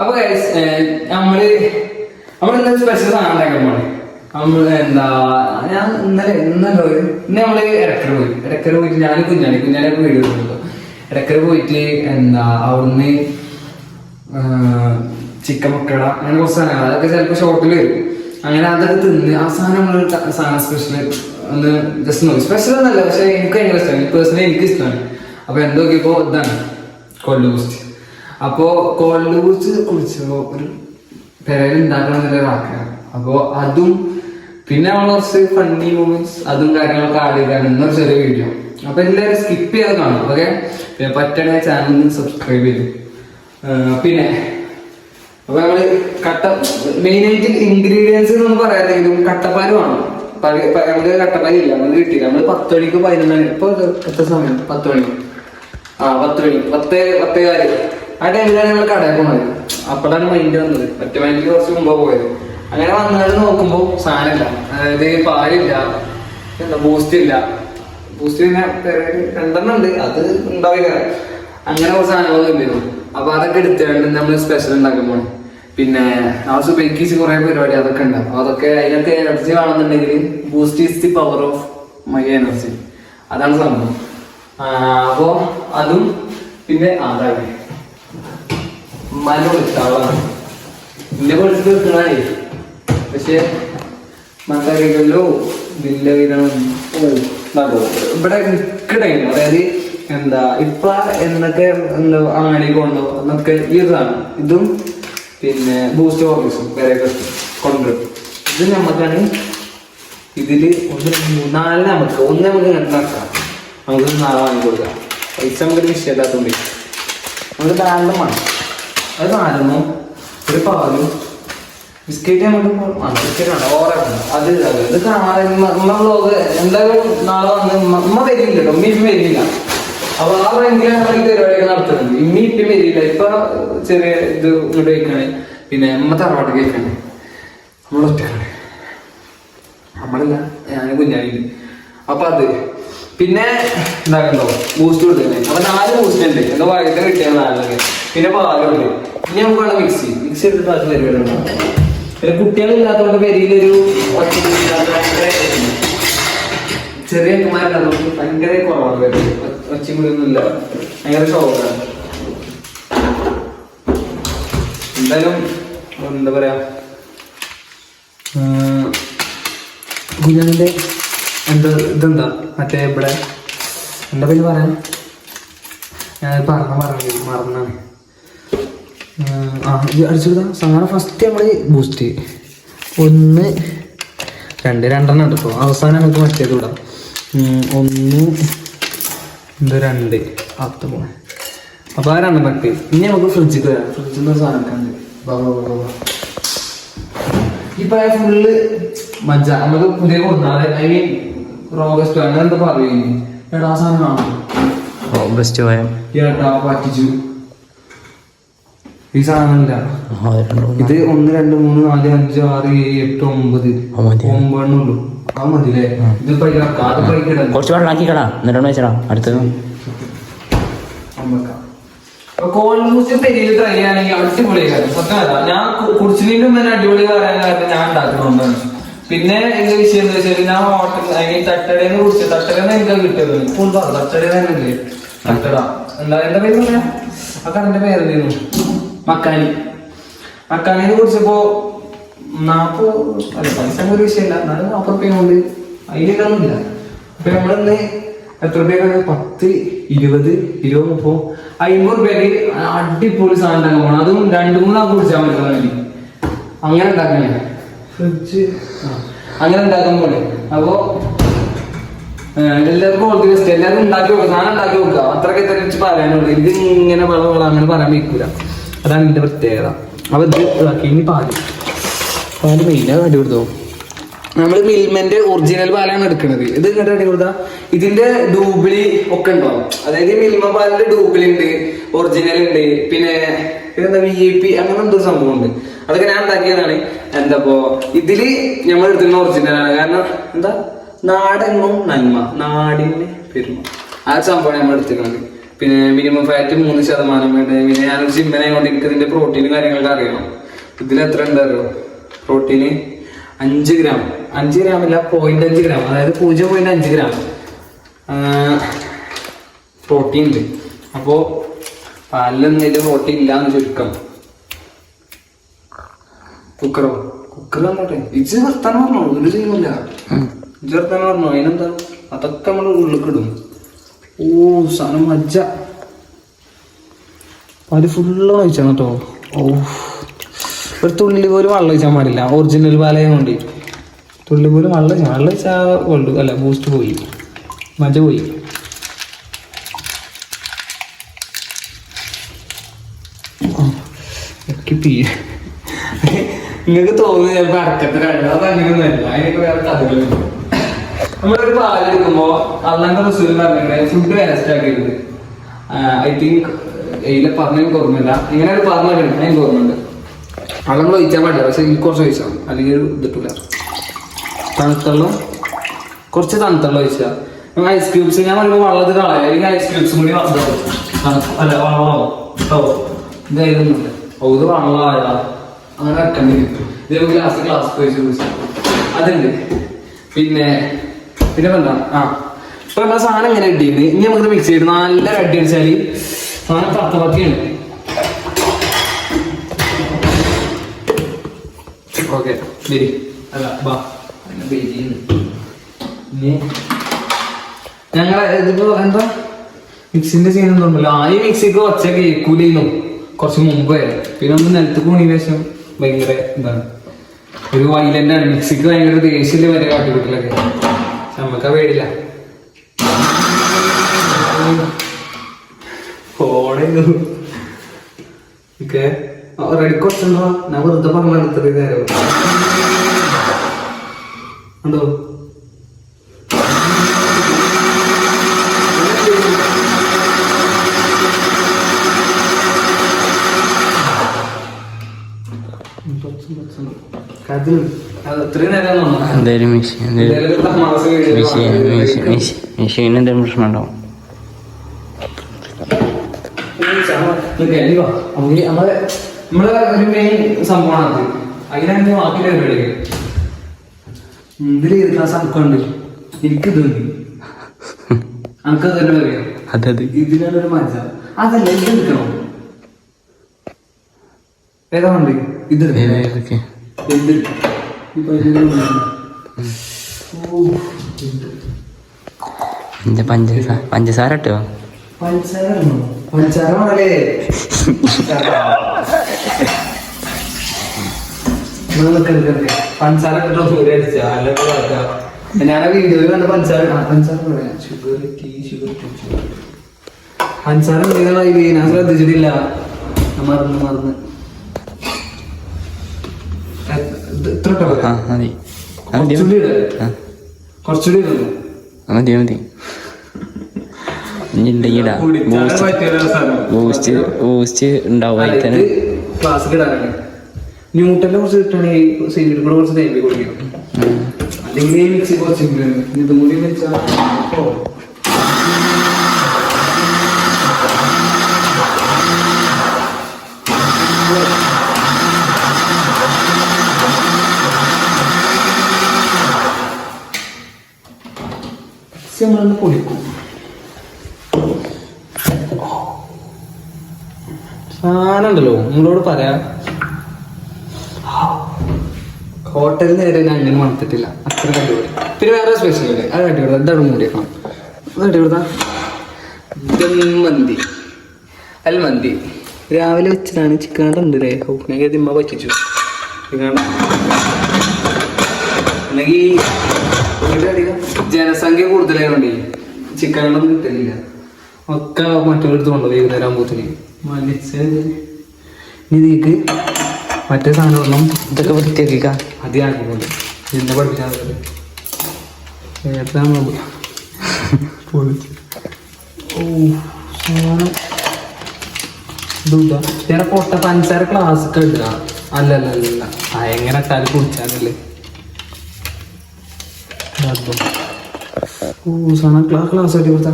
അപ്പൊ നമ്മൾ നമ്മൾ സ്പെഷ്യൽ സാധനം ഉണ്ടാക്കാൻ പോണേ നമ്മൾ എന്താ ഞാൻ ഇന്നലെ ഇന്നലെ ഇന്ന് നമ്മൾ ഇടക്കര പോയി. ഇടക്കര പോയിട്ട് ഞാൻ കുഞ്ഞാണി. കുഞ്ഞാനൊക്കെ വീഡിയോ എടുക്കുന്നുണ്ടോ. ഇടക്കര പോയിട്ട് എന്താ അവിടുന്ന് ചിക്കൻ മക്കട അങ്ങനെ കുറച്ച് സാധനങ്ങൾ അതൊക്കെ ചിലപ്പോൾ ഷോർട്ടിൽ വരും. അങ്ങനെ അതൊക്കെ തിന്ന് ആ സാധനം നമ്മൾ സാധനം സ്പെഷ്യൽ ഒന്ന് ജസ്റ്റ് നോക്കി. സ്പെഷ്യൽ ഒന്നല്ല പക്ഷെ എനിക്ക് ഭയങ്കര ഇഷ്ടമാണ് പേഴ്സണലി എനിക്ക് ഇഷ്ടമാണ് അപ്പൊ എന്തൊക്കെയപ്പോ ഇതാണ്. കോൾഡ് ബൂസ്റ്റ് അപ്പോ കോൾഡ് ബൂസ്റ്റ് കുടിച്ചപ്പോ ഒരു പെരയിൽ ഉണ്ടാക്കണം എന്നുള്ള ആഗ്രഹം. അപ്പോ അതും പിന്നെ നമ്മൾ കുറച്ച് ഫണ്ണി മൂമെന്റ്സ് അതും കാര്യങ്ങളൊക്കെ ആഡ് ചെയ്താണ് ചെറിയ വീഡിയോ അപ്പൊ എല്ലാവരും സ്കിപ്പ് ചെയ്ത് കാണും ഓക്കെ പിന്നെ പറ്റണ ചാനൽ സബ്സ്ക്രൈബ് ചെയ്തു. പിന്നെ അപ്പൊ നമ്മൾ കട്ട മെയിൻ ആയിട്ട് ഇൻഗ്രീഡിയൻസ് എന്ന് പറയാനെങ്കിലും കട്ടപ്പാൽ വേണം. നമുക്ക് കട്ടപ്പാൽ ഇല്ല നമുക്ക് കിട്ടിയില്ല. നമ്മൾ പത്ത് മണിക്ക് പതിനൊന്ന് ഇപ്പൊ എത്ര സമയം? പത്ത് മണി ആ പത്ത് മണി പത്ത് പത്തേ കാൽ. കടയിൽ പോണത്. അപ്പോഴാണ് മൈൻഡ് വന്നത്. മറ്റേ മൈൻഡിൽ കുറച്ച് മുമ്പ് പോയത്. അങ്ങനെ വന്നാലും നോക്കുമ്പോ സാധനമില്ല. അതായത് പാലില്ല. എന്താ ബൂസ്റ്റ് ഇല്ല. ബൂസ്റ്റ് പിന്നെ രണ്ടെണ്ണം ഉണ്ട്. അത് ഉണ്ടാവില്ല. അങ്ങനെ കുറച്ച് സാധനങ്ങളൊന്നും ഇല്ലായിരുന്നു അപ്പൊ അതൊക്കെ എടുത്തുകൊണ്ട് നമ്മൾ സ്പെഷ്യൽ ഉണ്ടാക്കാൻ പോണേ. പിന്നെ ആ സുബൈക്കീസ് കുറെ പരിപാടി അതൊക്കെ ഉണ്ടാവും അതൊക്കെ അതിനൊക്കെ എനർജി വേണമെന്നുണ്ടെങ്കിൽ boost is the power of my energy അതാണ് സംഭവം. അപ്പോൾ അപ്പോ അതും പിന്നെ അതാണ് ഉമ്മാന്റെ വിളിച്ചാളാണ് ഇന്നെ വിളിച്ച് വെക്കണേ പക്ഷെ മക്കളിലോ വില്ല വീരണം ഓ ഇവിടെ നിൽക്കണേನು അതായത് എന്താ ഇപ്പ എന്നൊക്കെ എന്താ അങ്ങാടി കൊണ്ടോ എന്നൊക്കെ ഇതാണ്. ഇതും പിന്നെ ബൂസ്റ്റ് ഓഫീസും വേറെ കൊണ്ടുവരും. ഇത് നമുക്കാണ് ഇതിൽ ഒന്ന് രണ്ട് നാല് നമുക്ക് ഒന്ന് നമുക്ക് കണ്ടാക്കാം നമുക്ക് നാളെ വാങ്ങി കൊടുക്കാം. പൈസ നമുക്ക് വിഷയമില്ലാത്തതുകൊണ്ട്. നമുക്ക് ധാരാളം വേണം. അത് ഒരു പാലും ബിസ്ക്കറ്റ് നമുക്ക് വേണം ബിസ്ക്കറ്റ് ഓറാണ് അത് അത് ഇത് കാണാൻ ഉമ്മ എന്തായാലും നാളെ വന്ന് ഉമ്മ- വരില്ല കേട്ടോ ഉമ്മ ഇപ്പം വരില്ല. അപ്പൊ ആ ഭയങ്കരമാണ് ഈ പരിപാടിയൊക്കെ നടത്തുന്നത്. ഇമ്മി ഇപ്പം വരില്ല. ഇപ്പൊ ചെറിയ ഇത് ഇങ്ങോട്ട് കഴിക്കണേ പിന്നെ അമ്മ തറവാട്ട് കഴിക്കണേ നമ്മളൊറ്റക്കാണ് നമ്മളില്ല ഞാൻ കുഞ്ഞാണിണ്ട് അപ്പൊ അത് പിന്നെ എന്താകണ്ടോ ബൂസ്റ്റ് കൊടുക്കുന്നത് അപ്പൊ നാല് ബൂസ്റ്റ് ഉണ്ട്. എന്തോ വൈകിട്ട് കിട്ടിയ നാലൊക്കെ. പിന്നെ പാലുണ്ട് ഇനി നമുക്ക് വേണം മിക്സി മിക്സി എടുത്തിട്ട് ബാക്കി ഉണ്ടാവും. പിന്നെ കുട്ടികളില്ലാത്തതുകൊണ്ട് പെരിയിലൊരു ചെറിയ കുമാരല്ലാത്തതുകൊണ്ട് ഭയങ്കര കുറവാണ് പേര് ഒച്ചയും കൂടി ഒന്നും ഇല്ല. ഭയങ്കര ഷോക്കാണ് എന്തായാലും എന്താ പറയാ? കുഞ്ഞിന്റെ എന്താ ഇതെന്താ? മറ്റേ ഇവിടെ എന്താ പേര് പറയാൻ? ഞാൻ പറഞ്ഞ പറഞ്ഞു മറന്നാണ് ആ അടിച്ചെടുത്ത സാധനം ഫസ്റ്റ് നമ്മൾ ബൂസ്റ്റ് ഒന്ന് രണ്ട് രണ്ടെണ്ണം ഉണ്ട് ഇപ്പോൾ അവസാനം നമുക്ക് മറ്റേത് വിടാം. ഒന്ന് ഇത് രണ്ട്. അത്ത പോണേ. അപ്പോൾ ആ രണ്ടെണ്ണം ഇട്ട് ഇനി നമുക്ക് ഫ്രിഡ്ജിൽ വരാം. ഫ്രിഡ്ജിൽ നിന്ന് സാധനം ഈ. ഇപ്പൊ ഫുള്ള് മജ്ജ. നമുക്ക് പുതിയ കൊടുത്താൽ ഐ മീൻ റോഗസ്റ്റ് അങ്ങനെ എന്താ പറയും എടാ സാധനം കാണും ഏട്ടാ പറ്റിച്ചു. ഈ സാധനമില്ല. ഇത് ഒന്ന് രണ്ട് മൂന്ന് നാല് അഞ്ച് ആറ് ഏഴ് എട്ട് ഒമ്പത്. ആ, മതി. ഒമ്പതെണ്ണുള്ളൂ മതില്ലേ ഇത് കുറച്ച് വെള്ളം ആക്കിക്കടാ. എന്നിട്ട് വെച്ചടാ. അടുത്തത്. പെരിയിൽ ട്രൈ ചെയ്യാണെങ്കിൽ അടിപൊളിയായിരുന്നു സത്യമല്ല ഞാൻ കു- കുടിച്ചതിന്റെ മുമ്പ് തന്നെ അടിപൊളി പറയാൻ കാരണം ഞാൻ ഉണ്ടാക്കുന്നുണ്ടാണ് പിന്നെ എന്റെ വിഷയം എന്താ വെച്ചാൽ ഞാൻ ഹോട്ടൽ അല്ലെങ്കിൽ തട്ടടേന്ന് കുടിച്ചു തട്ടടേന്ന് എനിക്ക് കിട്ടിയത്. ഫുൾ തട്ടട തന്നെയല്ലേ തട്ടട. എന്താ എന്റെ പേര് പറയാ ആ കടന്റെ പേരെന്തായിരുന്നു മക്കാനി. മക്കാനിന്ന് കുടിച്ചപ്പോ നാപ്പോ അല്ല പൈസ ഒരു വിഷയമല്ല എന്നാലും നാപ്പത് റുപ്യ കൊണ്ട് അതിലൊന്നുമില്ല അപ്പൊ നമ്മളിന്ന് എത്ര രൂപയാണ് പത്ത് ഇരുപത് ഇരുപത് മുപ്പത്. അമ്പത് രൂപയ്ക്ക് അടിപൊളി സാധനം ഉണ്ടാക്കാൻ പോകണം അതും രണ്ടു മൂന്നാൾക്ക് കുടിച്ചാൽ മതി. അങ്ങനെ ഉണ്ടാക്കണേ. ഫ്രിഡ്ജ്. അങ്ങനെ ഉണ്ടാക്കാൻ പോലെ അപ്പോ ഏഹ്, എല്ലാവർക്കും ഓൾ ദി ബെസ്റ്റ് എല്ലാവരും ഉണ്ടാക്കി വെക്കുക ഞാൻ ഉണ്ടാക്കി വെക്കുക അത്രയൊക്കെ എത്ര വെച്ച് പറയാനുള്ളൂ ഇത് ഇങ്ങനെ വള വള അങ്ങനെ പറയാൻ വയ്ക്കൂല അതാണ് എന്റെ പ്രത്യേകത. അപ്പൊ ഇത് ഇതാക്കി. ഇനി പാൽ. പാൽ മെയിനാ അടി കൊടുത്തോ? നമ്മൾ മിൽമന്റെ ഒറിജിനൽ പാലാണ് എടുക്കുന്നത് ഇത് ഇങ്ങോട്ട് അടി കൊടുത്താ. ഇതിന്റെ ഡൂബിളി ഒക്കെ ഉണ്ടാവും അതായത് മിൽമ പാലിന്റെ ഡൂബിളി ഉണ്ട് ഒറിജിനൽ ഉണ്ട്. പിന്നെ എന്താ വി ഐ പി അങ്ങനെ എന്തോ സംഭവമുണ്ട്. അതൊക്കെ ഞാൻ ഉണ്ടാക്കിയതാണ്. എന്താ ഇപ്പോ ഇതിൽ നമ്മൾ എടുത്തിരുന്ന ഒറിജിനലാണ് കാരണം എന്താ? നാടെങ്ങും നന്മ. നാടിന് പെരുമ. ആ സംഭവം നമ്മൾ എടുത്തിരുന്നത് പിന്നെ മിനിമം ഫാറ്റ് മൂന്ന് ശതമാനം വേണ്ട? പിന്നെ ഞാനൊരു ജിമ്മനെ കൊണ്ട് എനിക്ക് ഇതിന്റെ പ്രോട്ടീനും കാര്യങ്ങളൊക്കെ അറിയണം. ഇതിൽ എത്ര ഉണ്ട് അറിയോ? പ്രോട്ടീന് അഞ്ച് ഗ്രാം അഞ്ച് ഗ്രാം അല്ല പോയിന്റ് അഞ്ച് ഗ്രാം അതായത് പൂജ്യം പോയിന്റ് അഞ്ച് ഗ്രാം പ്രോട്ടീൻ ഉണ്ട്. അപ്പോ പാലിലൊന്നും ഇതിൽ പ്രോട്ടീൻ ഇല്ല എന്ന് ചുരുക്കം. കുക്കറോ? കുക്കർ വന്നോട്ടെ. ഇജ് വർത്താനം പറഞ്ഞോ ഒരു ചെയ്യുന്നില്ല. ഇജ് വർത്താനം പറഞ്ഞോ അതിനെന്താ? അതൊക്കെ നമ്മൾ ഉള്ളിക്കിടും ഓ സാധനം മജ്ജ. പാൽ ഫുള്ള് ഒഴിച്ചാണ് കേട്ടോ. ഓ. ഒരു തുള്ളി പോലും വെള്ളം കഴിച്ചാൽ പാടില്ല. ഒറിജിനൽ പാലയം കൊണ്ട് തുള്ളി പോലും വെള്ളം വെള്ളം കഴിച്ചാൽ അല്ല ബൂസ്റ്റ് പോയി. മജ്ജ പോയി. പീ നിങ്ങൾക്ക് തോന്നുന്നു ചിലപ്പോ അടക്കത്തിലാണ് അത് അങ്ങനെയൊന്നുമല്ല. അതിനൊക്കെ വേറെ കഥകളുണ്ട്. നമ്മളൊരു പാലെടുക്കുമ്പോ അന്നത്തെ റസൂൽ പറഞ്ഞിട്ട് ഫുഡ് വേസ്റ്റ് ആക്കരുത്. ഐ തിങ്ക് ഇതിലെ പറഞ്ഞ എനിക്ക് ഓർമ്മയില്ല. ഇങ്ങനെ ഒരു പറഞ്ഞു കഴിഞ്ഞാൽ എനിക്ക് ഓർമ്മയുണ്ട്. അതൊന്നും നമ്മൾ ഒഴിച്ചാൽ പാടില്ല പക്ഷെ എനിക്ക് കുറച്ച് ഒഴിച്ചാൽ അല്ലെങ്കിൽ ഇതിട്ടില്ല. തണുത്തുള്ളം. കുറച്ച് തണുത്തുള്ളം ഒഴിച്ചാൽ ഐസ് ക്യൂബ്സ് ഞാൻ പറയുമ്പോൾ വെള്ളത്തിൽ കളയാം. അല്ലെങ്കിൽ ഐസ് ക്യൂബ്സും കൂടി അല്ല വളമാവും കേട്ടോ ഇതായിരുന്നില്ല ഇത് വെള്ളമായതാ അങ്ങനെ കണ്ടിരിക്കും ഇതേ ഗ്ലാസ് ഗ്ലാസ് പോയി ചോദിച്ചു അതുണ്ട്. പിന്നെ പിന്നെ എന്താ? ആ. ഇപ്പൊ നമ്മളെ സാധനം എങ്ങനെ ഇട്ടിട്ടുണ്ട് ഇനി നമുക്ക് മിക്സ് ചെയ്ത് നല്ല അടി അടിച്ചാൽ സാധനം പത്ത് പത്തിയാണ് ഓക്കെ ശരി. അല്ല ബാ. ഞങ്ങളെ ഇതിപ്പോ എന്താ? മിക്സിന്റെ ചെയ്യുന്നുണ്ടല്ലോ ആ ഈ മിക്സിക്ക് ഒച്ച കേൾക്കൂലേന്നു. കുറച്ച് മുമ്പ് വരെ. പിന്നെ ഒന്ന് നിലത്ത് പോണി ശേഷം ഭയങ്കര എന്താണ് ഒരു വൈലന്റ് ആണ് മിക്സിക്ക് ഭയങ്കര ദേഷ്യമില്ല വരെ കാട്ടിക്കൂട്ടിലൊക്കെ നമുക്ക് പേടില്ല ഫോണേ ഓക്കെ റെഡി കുറച്ചുണ്ടോ? ഞാൻ വെറുതെ പറഞ്ഞ അടുത്തത് നേരം. ഉണ്ടോ? എന്തായാലും മെഷീൻ ഒരു തമാശ വീഡിയോ മെഷീൻ കാണാൻ മെഷീൻ മെഷീൻ മെഷീൻ എന്തെങ്കിലും പ്രശ്നം ഉണ്ടാവും. നമ്മളെ നമ്മളെ ഒരു മെയിൻ സംഭവമാണ് അത്. അതിനാണ് ബാക്കി പരിപാടികൾ ഇതിൽ ക്ലാസ് എനിക്ക് തോന്നി എനിക്കത് തന്നെ പറയാം അതത്. ഇതിനാണ് ഒരു മജ അതല്ല ഇത് എടുക്കണോ? ഏതാ ഉണ്ട് ഇത് എടുക്കണോ? ഏതൊക്കെ എന്ത് ഇപ്പൊ ഇതിന് വിളിക്കണം. ഓ, എന്ത്? എന്റെ പഞ്ചസാര പഞ്ചസാര ഇട്ടോ? പഞ്ചസാര? പഞ്ചസാര സൂര്യ അടിച്ചാ? അല്ലെങ്കിൽ ഞാൻ ആ വീഡിയോയിൽ കണ്ട പഞ്ചസാര പഞ്ചസാര പറയാം sugar tea sugar tea sugar പഞ്ചസാര ഞാൻ ശ്രദ്ധിച്ചിട്ടില്ല. മറന്ന് മറന്ന്. ഇത്ര മതി. കുറച്ചുകൂടി മതി മതി. ഇനി ഉണ്ടെങ്കിടാ ബൂസ്റ്റ്. ബൂസ്റ്റ് ഉണ്ടാവും അതിൽ തന്നെ. ക്ലാസ് കിടാനാണ് ന്യൂട്ടന്റെ കുറച്ച് കിട്ടുകയാണെങ്കിൽ സൈഡിൽ കൂടെ കുറച്ച് തേമ്പി കുടിക്കണം അല്ലെങ്കിൽ കുറച്ച് ഇതും കൂടി വെച്ചാൽ മിക്സി നമ്മളൊന്ന് പൊടിക്കും സാധനമുണ്ടല്ലോ നിങ്ങളോട് പറയാം. ഹോട്ടലിൽ നേരെ ഞാൻ അങ്ങനെ മണത്തിട്ടില്ല അത്ര കണ്ടുപിടി. പിന്നെ വേറെ സ്പെഷ്യൽ ഉണ്ട് അത് കണ്ടുപിടുത്ത എന്താണ് മൂടിയേക്കണം അത് കണ്ടുപിടുത്ത ദം മന്തി അൽ മന്തി രാവിലെ വെച്ചതാണ്. ചിക്കൻ ഉണ്ട് അല്ലേ ഞാൻ ഉമ്മ പറ്റിച്ചു. ചിക്കൻ അല്ലെങ്കിൽ അധികം ജനസംഖ്യ കൂടുതലായതുകൊണ്ടേ ചിക്കനൊന്നും കിട്ടലില്ല. ഒക്കെ മറ്റൊരിടത്ത് കൊണ്ടു വൈകുന്നേരം ആകുമ്പോത്തിന് മലിച്ച് ഇതിക്ക് മറ്റേ സാധനമൊന്നും ഇതൊക്കെ വൃത്തിയാക്കിക്ക അധികമാക്കിക്കൊണ്ട് എന്നെ പഠിപ്പിച്ചാൽ ഓ സാധനം. ഞാൻ പൊട്ട പഞ്ചാര ക്ലാസ് ഒക്കെ ഇടുക. അല്ല അല്ല അല്ല ഭയങ്കര എങ്ങനെ അതും കുടിച്ചാലല്ലേ ഓ സണ ക്ലാസ് ക്ലാസ് ആയിട്ട് കൊടുത്താ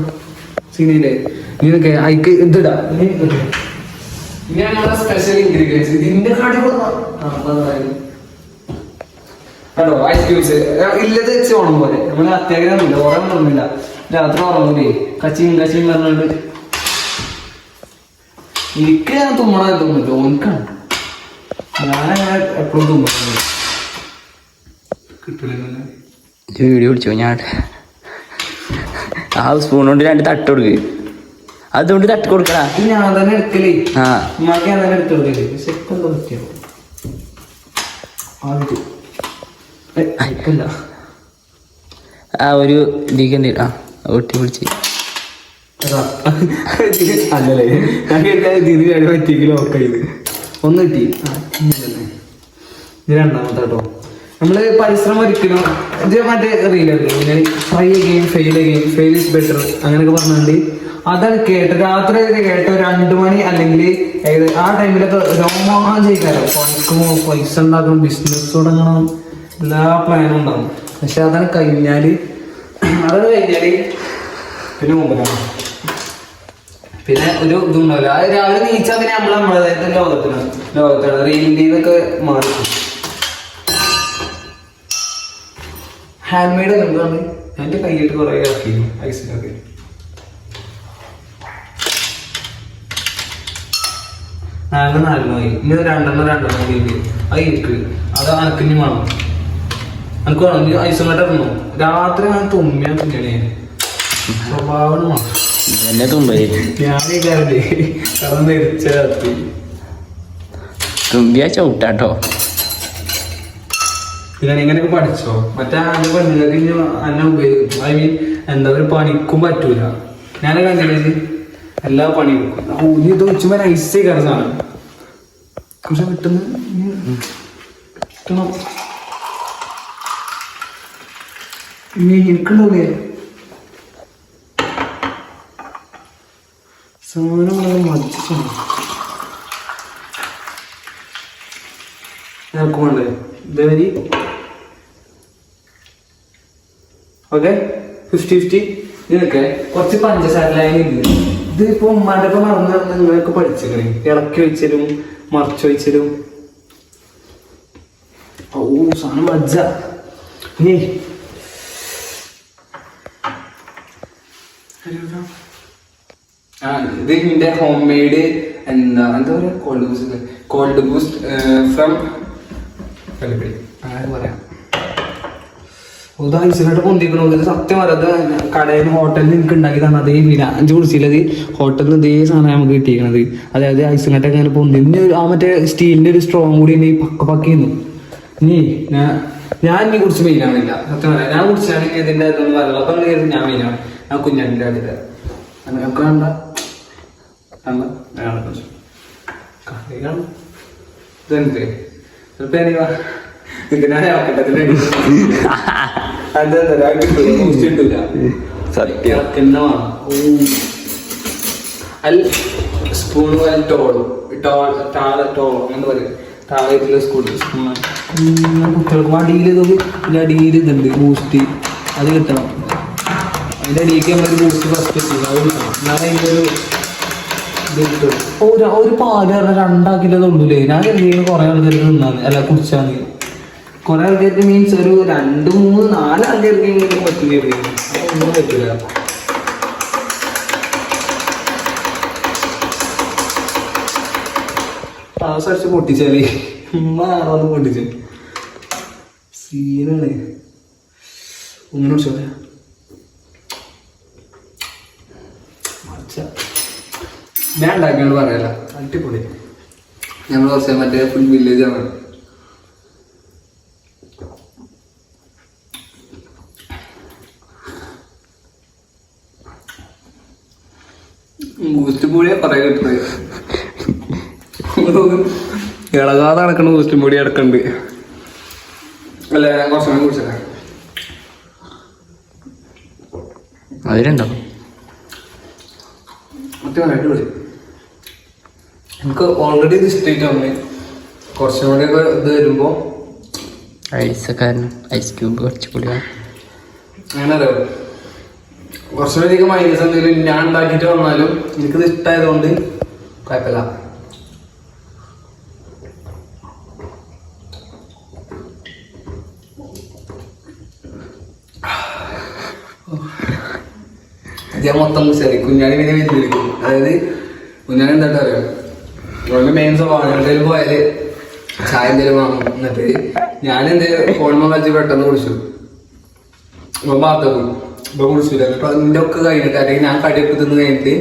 സീനില്ലേ നീ നോക്കെ അയക്ക് ഇതിടാ. സ്പെഷ്യൽ ഇൻഗ്രീഡിയൻസ് പോലെ. നമ്മൾ ഉറങ്ങുന്നില്ല രാത്രി ഞാൻ ഞാൻ വീഡിയോ പിടിച്ചോ? ഞാൻ ആ സ്പൂൺ കൊണ്ട് രണ്ട് തട്ട് കൊടുക്ക്. അതുകൊണ്ട് തട്ട് കൊടുക്കടാ. ഞാൻ തന്നെ എടുക്കലേ. ആ. ഉമ്മാക്ക് ഞാൻ തന്നെ എടുത്ത് കൊടുക്കലേ. ആ ഒരു ഇതിക്ക് ആ ഒട്ടി പിടിച്ച്. അല്ലല്ലേ? ഞാൻ പറ്റിയെങ്കിലും ഒക്കെ ഇത്. ഒന്ന് കിട്ടി. ഇത് രണ്ടാമത്തെ കേട്ടോ നമ്മൾ പരിശ്രമം ഒരിക്കലും ഇത് മറ്റേ റീലുണ്ട് try game fail game fail is better അങ്ങനെയൊക്കെ പറഞ്ഞുകൊണ്ട് അതാണ് കേട്ട് രാത്രി കേട്ട രണ്ട് മണി അല്ലെങ്കിൽ ആ ടൈമിലൊക്കെ ചെയ്യിക്കാരോ പണിക്കുമോ പൈസ ഉണ്ടാക്കണം ബിസിനസ് തുടങ്ങണം എല്ലാ പ്ലാനും ഉണ്ടാവും. പക്ഷെ അതാണ് കഴിഞ്ഞാൽ അതാണ് കഴിഞ്ഞാൽ പിന്നെ മുമ്പിലാണ് പിന്നെ ഒരു ഇതുണ്ടാവില്ല അത് രാവിലെ നീച്ചാൽ പിന്നെ നമ്മൾ നമ്മളതായിട്ട് ലോകത്തിനാണ് ലോകത്താണ് റീലിന്റെ ഇതൊക്കെ മാറി. ഹാൻഡ് മെയ്ഡ് എന്താണ് എന്റെ കൈയിട്ട് കുറേ ഇറക്കിയിരുന്നു ഐസിലൊക്കെ നാലെണ്ണം നാലെണ്ണമായി ഇനി രണ്ടെണ്ണം രണ്ടെണ്ണം കൂടി അത് എനിക്ക്. അത് അനക്കിഞ്ഞ് വേണം. എനിക്ക് വേണം. ഐസ് ഐസും കട്ട് രാത്രി ഞാൻ തുമ്മിയാ പിന്നണേ സ്വഭാവം ഞാനേ എന്നെ തുമ്പേ ഞാനീ കാരണം ധരിച്ച രാത്രി. തുമ്പിയാ ചവിട്ടാട്ടോ. പിന്നെ ഇങ്ങനെയൊക്കെ പഠിച്ചോ? മറ്റേ ആദ്യ പെണ്ണുങ്ങൾക്ക് ഇനി അന്നെ ഉപയോഗിക്കും. ഐ മീൻ എന്താ ഒരു പണിക്കും പറ്റൂല. ഞാൻ കണ്ടില്ല എല്ലാ പണിയും ഇത് ഉച്ചുമ്പോൾ നൈസ് കയറി സാധനം. പക്ഷെ കിട്ടുന്ന. കിട്ടണം. എനിക്കുണ്ടാവില്ലേ സാധനം വളരെ ഓക്കെ ഫിഫ്റ്റി ഫിഫ്റ്റി ഇതൊക്കെ കുറച്ച് പഞ്ചസാര ലൈൻ ഇത് ഇതിപ്പോ ഉമ്മാന്റെ മറന്നു മറന്ന് നിങ്ങൾക്ക് പഠിച്ചിക്കണേ ഇളക്കി വെച്ചാലും മറച്ചു വെച്ചാലും ഓ സാധനം മജ്ജ ഇനി. ഇത് ഇതിന്റെ ഹോം മെയ്ഡ് എന്താ എന്താ പറയാ? Cold boost cold boost from Kallupadi. പറയാം. ഉദാഹരിച്ചിട്ട് പൊന്തിക്കണോ. സത്യം പറയുന്നത് കടയിൽ ഹോട്ടലിൽ എനിക്ക് ഉണ്ടാക്കി തന്നെ അതേ മീന അഞ്ച് കുടിച്ചില്ലത് ഹോട്ടലിൽ നിന്ന് ഇതേ? സാധനം നമുക്ക് കിട്ടിയിരിക്കണത് അതായത് ഐസും കട്ടൊക്കെ അങ്ങനെ പൊന്തി. ആ മറ്റേ സ്റ്റീലിന്റെ ഒരു സ്ട്രോങ് കൂടി ഇനി പക്ക പക്കിന്നു നീ ഞാൻ ഇനി കുറിച്ച് മെയിനാണില്ല സത്യം പറയാം ഞാൻ കുറിച്ചാണെങ്കിൽ ഇതിന്റെ ഇതൊന്നും പറയില്ല അപ്പൊ ഞാൻ മെയിനാണ് ഞാൻ കുഞ്ഞാണ്ടിന്റെ അടുത്ത്. നമുക്ക് കളിയാണ് ഇതെന്ത്? ചിലപ്പോ എനിക്ക് വാ- ഇതിനാ ഞാൻ സത്യം. സ്പൂൺ പോലെ ടോൾ ടോൾ ടോൾ അങ്ങനെ പറയും? സ്കൂൾ കുട്ടികൾക്ക് അടിയിൽ ഇതൊക്കെ ഇതിന്റെ അടിയിൽ ഇതുണ്ട് ബൂസ്റ്റ് അത് കിട്ടണം. അതിന്റെ അടിയിലേക്ക് നമ്മൾ ബൂസ്റ്റ് ഫസ്റ്റ് എത്തില്ല അത് കിട്ടണം. എന്നാലേ അതിന്റെ ഒരു പാൽ പറഞ്ഞാൽ രണ്ടാക്കിലത് ഉള്ളൂലേ ഞാൻ എന്തെങ്കിലും കുറെ ആൾക്കാർ തിന്നാന്ന്. അല്ല കുടിച്ചാന്ന്. കുറെ ആൾക്കാർക്ക് മീൻസ് ഒരു രണ്ട് മൂന്ന് നാല് ആൾക്കാർക്ക് ഇങ്ങനെ പറ്റില്ല ഒന്നും പറ്റില്ല ക്ലാസ് പൊട്ടിച്ചാലേ ഉമ്മ ആറാന്ന് പൊട്ടിച്ചു? സീനാണ്. വിളിച്ചോലെ ഞാൻ ഉണ്ടാക്കിയോണ്ട് പറയല. അടിപൊളി. ഞങ്ങൾ കുറച്ച് മറ്റേ ഫുൾ വില്ലേജ് ബൂസ്റ്റ് മൂടിയ കുറെ കിട്ടുന്നത് ഇളകാതെ നടക്കണ ബൂസ്റ്റ് മൂടി അടക്കണ്ട് അല്ല ഞാൻ കുറച്ച് കുടിച്ചല്ലേ അതിലുണ്ടോ അടിപൊളി. എനിക്ക് ഓൾറെഡി ഇത് ഇഷ്ടമായിട്ടാണ് കുറച്ചും കൂടി ഒക്കെ ഇത് വരുമ്പോ ഐസ് കാരണം ഐസ് ക്യൂബ് കുറച്ച് പൊടിയാണ് കുറച്ചുകൂടിയൊക്കെ മൈനസ് എന്തെങ്കിലും ഞാൻ ഉണ്ടാക്കിയിട്ട് വന്നാലും എനിക്കിത് ഇഷ്ടമായതുകൊണ്ട് കുഴപ്പമില്ല. ഞാൻ മൊത്തം ശരി കുഞ്ഞാണി പിന്നെ വെല്ലുവിളിക്കും അതായത് കുഞ്ഞാണി എന്താ അറിയാം ഓന്റെ മെയിൻ സ്വഭാവം. എന്തെങ്കിലും പോയാൽ ചായ എന്തെങ്കിലും വാങ്ങും. എന്നിട്ട് ഞാൻ എന്തെങ്കിലും ഫോൺ കളിച്ച് പെട്ടെന്ന് കുടിച്ചു. ഇപ്പൊ പാത്തക്കും ഇപ്പൊ കുടിച്ചില്ല. ഇപ്പൊ അതിന്റെ ഒക്കെ കഴിഞ്ഞിട്ട് അല്ലെങ്കിൽ ഞാൻ കടിയൊക്കെ തിന്ന് കഴിഞ്ഞിട്ട്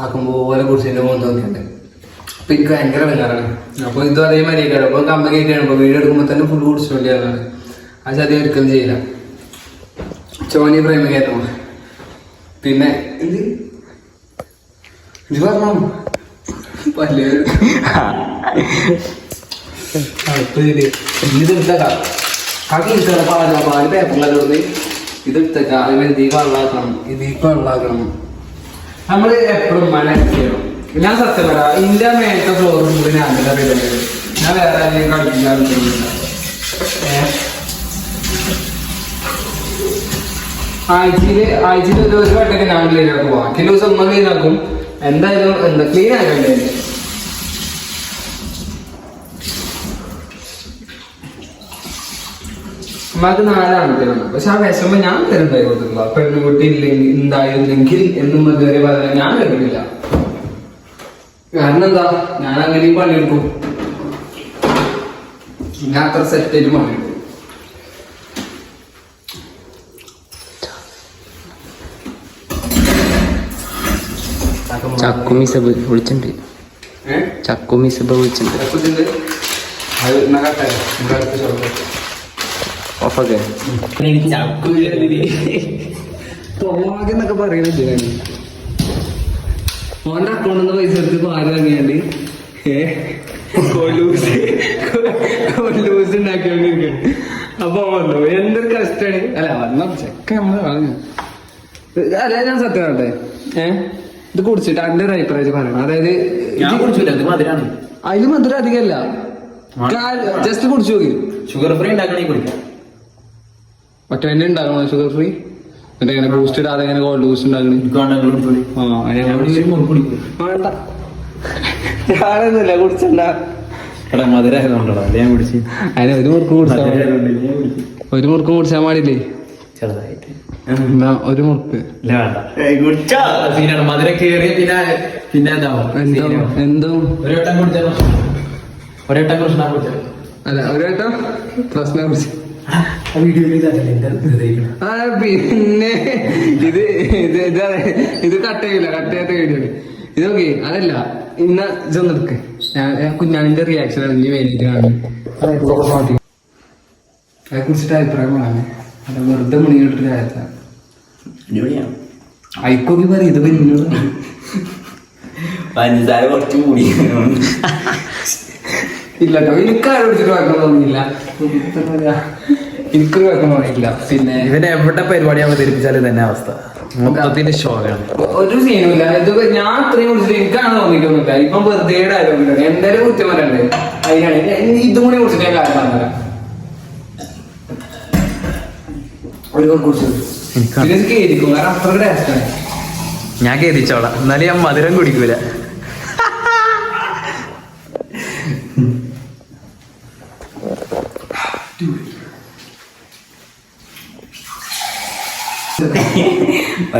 ആക്കുമ്പോലെ കുടിച്ചതിന്റെ മോൻ തോന്നിയുണ്ട് അപ്പൊ എനിക്ക് ഭയങ്കര വിലറാണ് അപ്പൊ ഇതും അതേമാതിരി അപ്പൊ കമ്മ കയറ്റിയാണ് ഇപ്പൊ വീട് എടുക്കുമ്പോൾ തന്നെ ഫുഡ് കുടിച്ചോണ്ടിയാണ് ആ അതേ ഒരിക്കലും ചെയ്യില്ല. ചോനി പ്രേമിക്കായിരുന്നു പിന്നെ ഇത് ഇത് പറഞ്ഞു? പല്ല് അടുപ്പിൽ ഇത്. എടുത്തേക്കാം. കാക്കി എടുത്തേക്ക. പാല പാൽ പേപ്പറിലൂടെ ഇത് എടുത്തേക്കാം അതിന് ഈ ദീപം ഇതിക്ക് വെള്ളാക്കണം നമ്മൾ എപ്പോഴും ചെയ്യണം ഞാൻ സത്യം പറയാം ഇന്ത്യ മേലത്തെ ഫ്ലോറും കൂടി ഞാൻ അറിയില്ല ഞാൻ വേറെ ആരെയും കളിക്കില്ല ആഴ്ചയിൽ ആഴ്ചയിൽ ഒരു വട്ടൊക്കെ ഞാൻ ക്ലീൻ ആക്കും ബാക്കി ദിവസം ഒന്നും ക്ലീൻ ആക്കും എന്തായാലും എന്താ ക്ലീൻ ആക്കണ്ടേ? അമ്മയ്ക്ക് തരുന്നത്? പക്ഷെ ആ വിഷമം ഞാൻ തരുന്നുണ്ടായി കൊടുത്തിട്ടില്ല പെണ്ണുകുട്ടി ഇല്ലെങ്കിൽ ഉണ്ടായിരുന്നെങ്കിൽ എന്നും ഇതുവരെ പറയാൻ ഞാൻ കേട്ടിട്ടില്ല കാരണം എന്താ? ഞാൻ അങ്ങനെയും പണിയെടുക്കും. ഞാൻ അത്ര സെറ്റായിട്ട് പണിയെടുക്കും. ചക്കുമി സബ് വിളിച്ചിട്ടുണ്ട്. ചക്കുമി സബ് വിളിച്ചിട്ടുണ്ട്. അടുത്ത ഓഫൊക്കെ. പോവാന്നൊക്കെ പറയണില്ല ഓന്റെ അക്കൗണ്ടിൽ നിന്ന് പൈസ എടുത്ത് പാൽ വാങ്ങിയാണ്ട്. ലൂസ് ഉണ്ടാക്കിയോണ്ടിരിക്കുന്നു അപ്പൊ വന്നു. എന്തൊരു കഷ്ടാണ്. അല്ല വന്ന ചെക്ക നമ്മൾ പറഞ്ഞു അല്ല ഞാൻ സത്യം പറയട്ടെ ഏഹ് ഇത് കുടിച്ചിട്ട് എന്റെ ഒരു അഭിപ്രായം പറയണം. അതായത് അതിൽ മധുരം അധികമല്ല. ജസ്റ്റ് കുടിച്ചു നോക്കി. ഷുഗർ ഫ്രീ ഉണ്ടാക്കണേ കുടിക്കാം. ഒറ്റ ഉണ്ടാകണോ ഷുഗർ ഫ്രീ എന്നിട്ട് ബൂസ്റ്റ് ഇടാതെ എങ്ങനെ ഗോൾഡ് ബൂസ്റ്റ് ഉണ്ടാക്കണേ? വേണ്ട. ഞാനൊന്നുമില്ല കുടിച്ചണ്ട. എടാ ഞാൻ കുടിച്ച് അതിന് ഒരു മുറുക്ക് കുടിച്ചാൽ ഒരു മുറുക്ക് കുടിച്ചാൽ പാടില്ലേ ചെറുതായിട്ട്. എന്നാ ഒരു മുറുക്ക്. ഇല്ല വേണ്ട. സീനാണ്. മധുര പിന്നെ എന്തോ എന്തോ. ഒരു വട്ടം ഒരു വട്ടം കൃഷ്ണ കുടിച്ചാൽ അല്ല ഒരു പ്രശ്നം കുടിച്ചു. പിന്നെ ഇത് ഇത് ഇത്. ഇത് കട്ട് ചെയ്യില്ല കട്ട് ചെയ്യാത്ത വീഡിയോ ഇത് നോക്കി അതല്ല ഇന്ന ഇതൊന്നും എടുക്ക്. ഞാൻ ഞാൻ കുഞ്ഞാണിന്റെ റിയാക്ഷൻ ആണ് വേണ്ടിട്ട് കാണുന്നു അതിനെ കുറിച്ചിട്ട് അഭിപ്രായം അത് വെറുതെ മുണിങ്ങിട്ട് കാര്യത്തില്ല അയക്കൊക്കെ പറയും ഇത് പിന്നോട് പഞ്ചസാര കുറച്ച് കൂടി. ഇല്ല കേട്ടോ എനിക്ക് ആരും വിളിച്ചിട്ട് വെക്കാൻ തോന്നിയില്ല എനിക്ക് എനിക്കൊരു വെക്കാൻ തോന്നിയില്ല പിന്നെ ഇവനെ എവിടെ പരിപാടി അവതരിപ്പിച്ചാലും തന്നെ അവസ്ഥ. മൊത്തത്തിന്റെ ഷോക്കാണ് ഒരു സീനും ഇല്ല. ഇത് ഞാൻ അത്രയും കുറിച്ചിട്ട് എനിക്കാണ് തോന്നിയിട്ടൊന്നുമില്ല. ഇപ്പം വെറുതെ ആരോപിക്കണം എന്തായാലും കുറ്റം വരണ്ടേ അതിനാണ്. ഞാൻ ഇതും കൂടി കുറിച്ചിട്ട് ഞാൻ കാര്യം പറഞ്ഞുതരാം. ഒരു കേരിക്കും കാരണം അത്ര ടേസ്റ്റാണ് ഞാൻ കേതിച്ചോളാം എന്നാലും ഞാൻ മധുരം കുടിക്കൂല.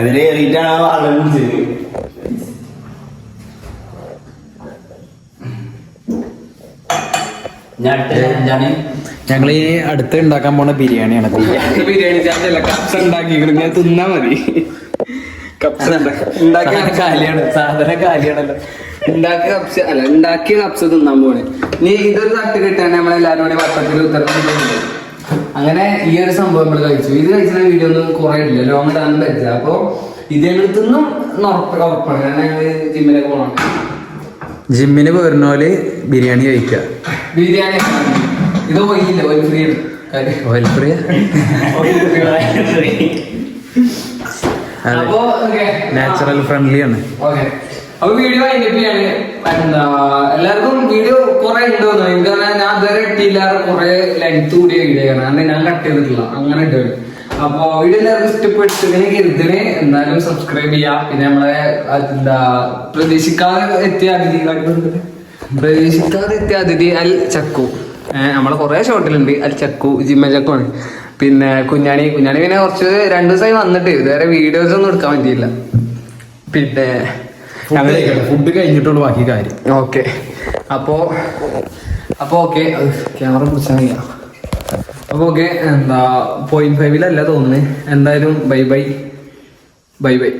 മധുര കയറിയിട്ടാണ് വെള്ളം കുടിച്ചത് ഞങ്ങൾ ഈ അടുത്ത് ഉണ്ടാക്കാൻ പോണ ബിരിയാണിയാണ്. ബിരിയാണി ബിരിയാണി ചാറ്റല്ല കപ്സ് ഉണ്ടാക്കി ഞാൻ തിന്നാ മതി. കപ്സ് ഉണ്ടാക്കി സാധനം കാലിയാണ് സാധനം കാലിയാണല്ലോ. ഉണ്ടാക്കിയ കപ്സ് അല്ല ഉണ്ടാക്കിയ കപ്സ് തിന്നാൻ പോണേ. നീ ഇതൊരു തട്ട് കിട്ടാൻ നമ്മളെല്ലാരും കൂടി വട്ടത്തിൽ ഉത്തരവാദിത്തം അങ്ങനെ ഈ ഒരു സംഭവം നമ്മൾ കഴിച്ചു. ഇത് കഴിച്ച വീഡിയോ ഒന്നും കുറെ ഇല്ല ലോങ് ഇടാൻ പറ്റില്ല. അപ്പൊ ഇത് ഞങ്ങൾ തിന്നും ഉറപ്പാണ്. കാരണം ജിമ്മിലൊക്കെ പോകണം ജിമ്മിന് പോരുന്നോൽ ബിരിയാണി കഴിക്കുക ബിരിയാണി ഇത് പോയില്ല ഒരു ഫ്രീ ഓയിൽ ഫ്രീ അപ്പൊ okay. നാച്ചുറൽ ഫ്രണ്ട്ലി ആണ്. ഓക്കെ അപ്പൊ വീഡിയോ അതിനെപ്പറ്റിയാണ് എന്താ എല്ലാവർക്കും വീഡിയോ കുറെ ഉണ്ട് എനിക്ക് ഞാൻ ഇതുവരെ ഇട്ടില്ല. കുറെ ലെങ്ത് കൂടിയ വീഡിയോ ആണ്. കാരണം ഞാൻ കട്ട് ചെയ്തിട്ടില്ല. അങ്ങനെ ഇട്ടു അപ്പൊ വീഡിയോ എല്ലാവർക്കും ഇഷ്ടപ്പെട്ടതിനെ കരുതിന് എന്തായാലും സബ്സ്ക്രൈബ് ചെയ്യാം. പിന്നെ നമ്മളെ എന്താ പ്രതീക്ഷിക്കാതെ എത്തിയ അതിഥി പ്രതീക്ഷിക്കാതെ എത്തിയ അതിഥി അൽ ചക്കു. നമ്മളെ കുറെ ഷോട്ടിലുണ്ട് അൽ ചക്കു ജിമ്മ ചക്കു ആണ്. പിന്നെ കുഞ്ഞാണി. കുഞ്ഞാണി പിന്നെ കുറച്ച് രണ്ടു ദിവസമായി വന്നിട്ട്. ഇതുവരെ വീഡിയോസ് ഒന്നും എടുക്കാൻ പറ്റിയില്ല. പിന്നെ ഫുഡ് കഴിഞ്ഞിട്ടുള്ള ബാക്കി കാര്യം. ഓക്കെ. അപ്പോ അപ്പൊ ഓക്കെ ക്യാമറ പിടിച്ചാൽ അപ്പൊ ഓക്കെ എന്താ പോയിന്റ് ഫൈവിലല്ല തോന്നുന്നത് എന്തായാലും ബൈ ബൈ. Bye bye.